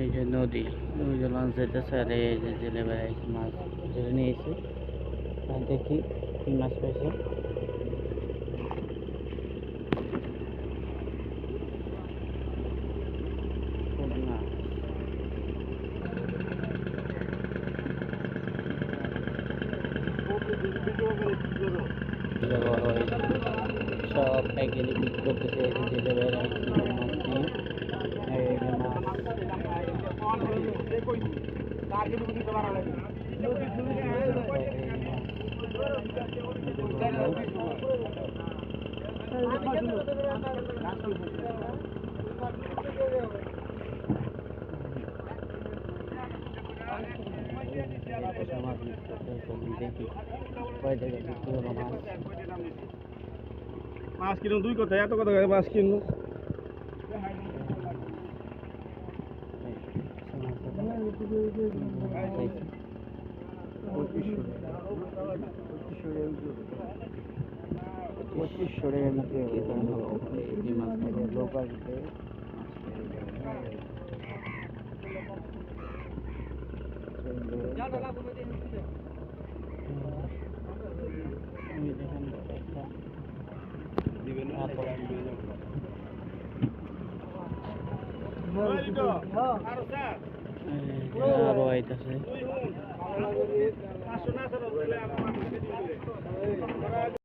এই যে নদী, ওই যে লঞ্চ যেতেছে আর এই যে জেলে বেড়াইছে মাছ, জেলে নিয়েছে দেখি কি মাছ পাইছে। সব প্যাকেটে বিক্রি করতেছে জেলে বেড়াইছে মাছ কিনো দুই কথা এত কথা মাছ কিনো পঁচিশশো টাকা বিক্রি হলো এই যে মাছ লোকাল আরো আইতাছে পাঁচশো না